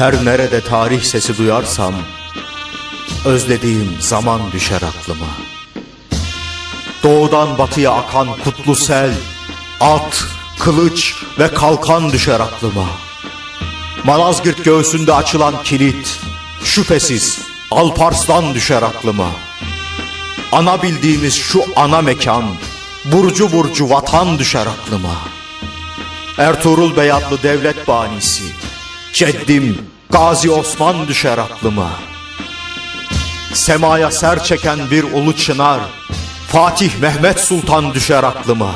Her nerede tarih sesi duyarsam Özlediğim zaman düşer aklıma. Doğudan batıya akan kutlu sel At, kılıç ve kalkan düşer aklıma. Malazgirt göğsünde açılan kilit Şüphesiz Alparslan düşer aklıma. Ana bildiğimiz şu ana mekan Burcu burcu vatan düşer aklıma. Ertuğrul Beyatlı devlet banisi Ceddim Gazi Osman düşer aklıma. Semaya ser çeken bir ulu çınar Fatih Mehmet Sultan düşer aklıma.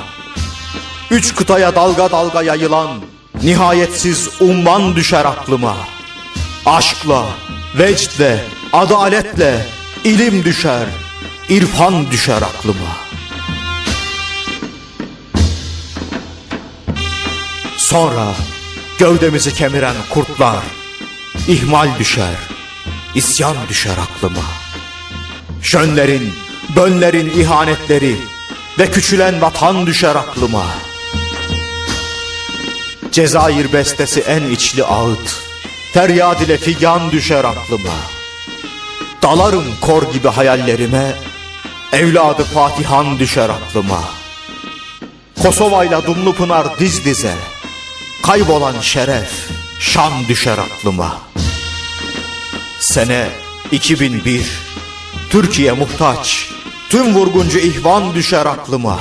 Üç kıtaya dalga dalga yayılan Nihayetsiz umman düşer aklıma. Aşkla, vecdle, adaletle ilim düşer, irfan düşer aklıma. Sonra gövdemizi kemiren kurtlar, ihmal düşer, isyan düşer aklıma. Şönlerin, bönlerin ihanetleri ve küçülen vatan düşer aklıma. Cezayir bestesi en içli ağıt, feryad ile figan düşer aklıma. Dalarım kor gibi hayallerime, evladı Fatihan düşer aklıma. Kosova ile Dumlupınar diz dize, kaybolan şeref, şan düşer aklıma. Sene 2001, Türkiye muhtaç, tüm vurguncu ihvan düşer aklıma.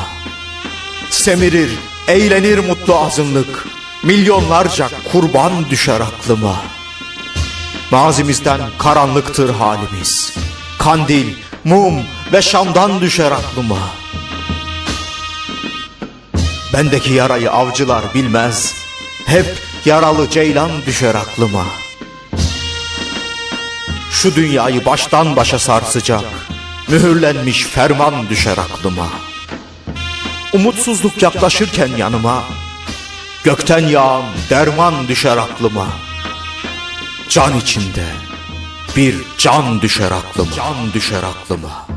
Semirir, eğlenir mutlu azınlık, milyonlarca kurban düşer aklıma. Mazimizden karanlıktır halimiz. Kandil, mum ve şamdan düşer aklıma. Bendeki yarayı avcılar bilmez. Hep yaralı ceylan düşer aklıma. Şu dünyayı baştan başa sarsacak. Mühürlenmiş ferman düşer aklıma. Umutsuzluk yaklaşırken yanıma. Gökten yağan derman düşer aklıma. Can içinde bir can düşer aklıma. Can düşer aklıma.